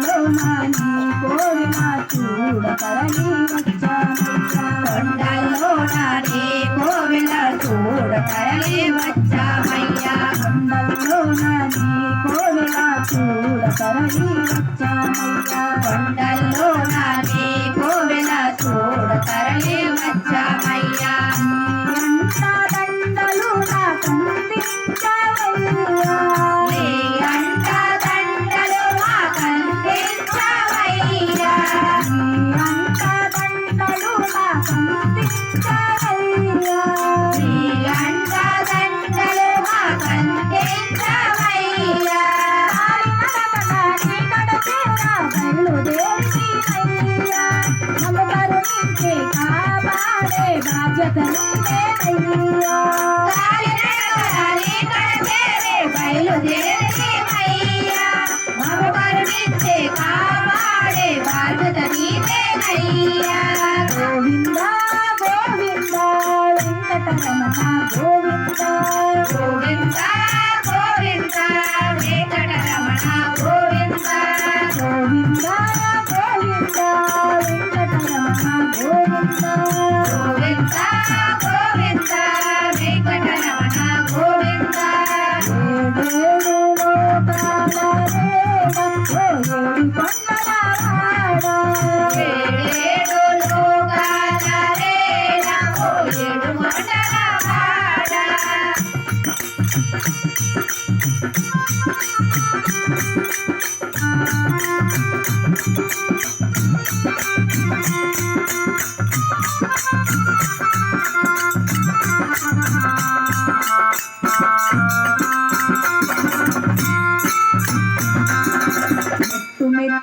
కొండల్లో నీ కోరిన చూడ తరలి వచ్చాను కొండల్లో నీ కోవిల చూడ తరలి వచ్చామయ్యా కొండల్లో నీ కోవిల చూడ తరలి వచ్చామయ్యా కొండల్లో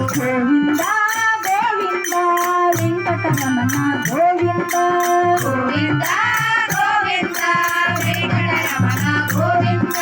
గోవింద గోవింద వెంకట రమణ గోవింద గోవింద గోవింద గోవింద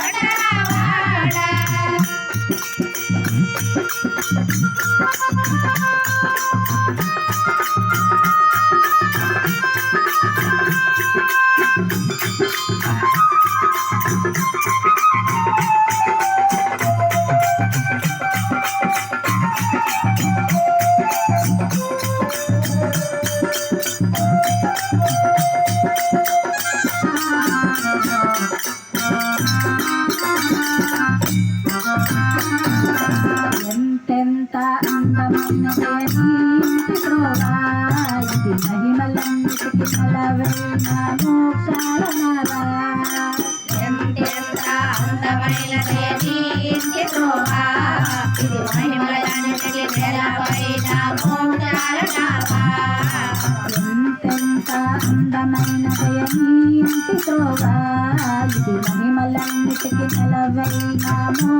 Yeah. ఎంతెంత అందమైన దయనీ శోభా ఇది మహిమలన్నిటికి నెలవైనామో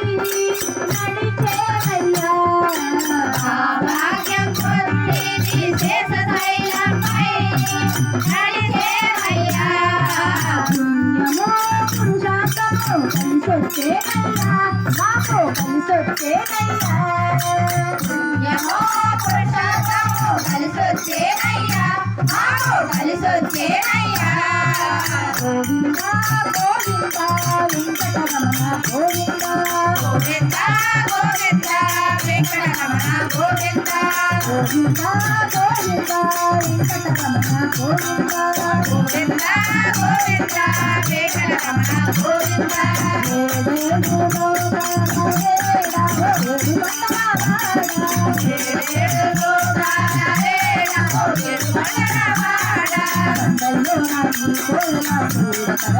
కలిసొచ్చేనయ్యా గోవింద గోవింద వెంకటరమణ గోవింద గోవింద గోవింద Oh,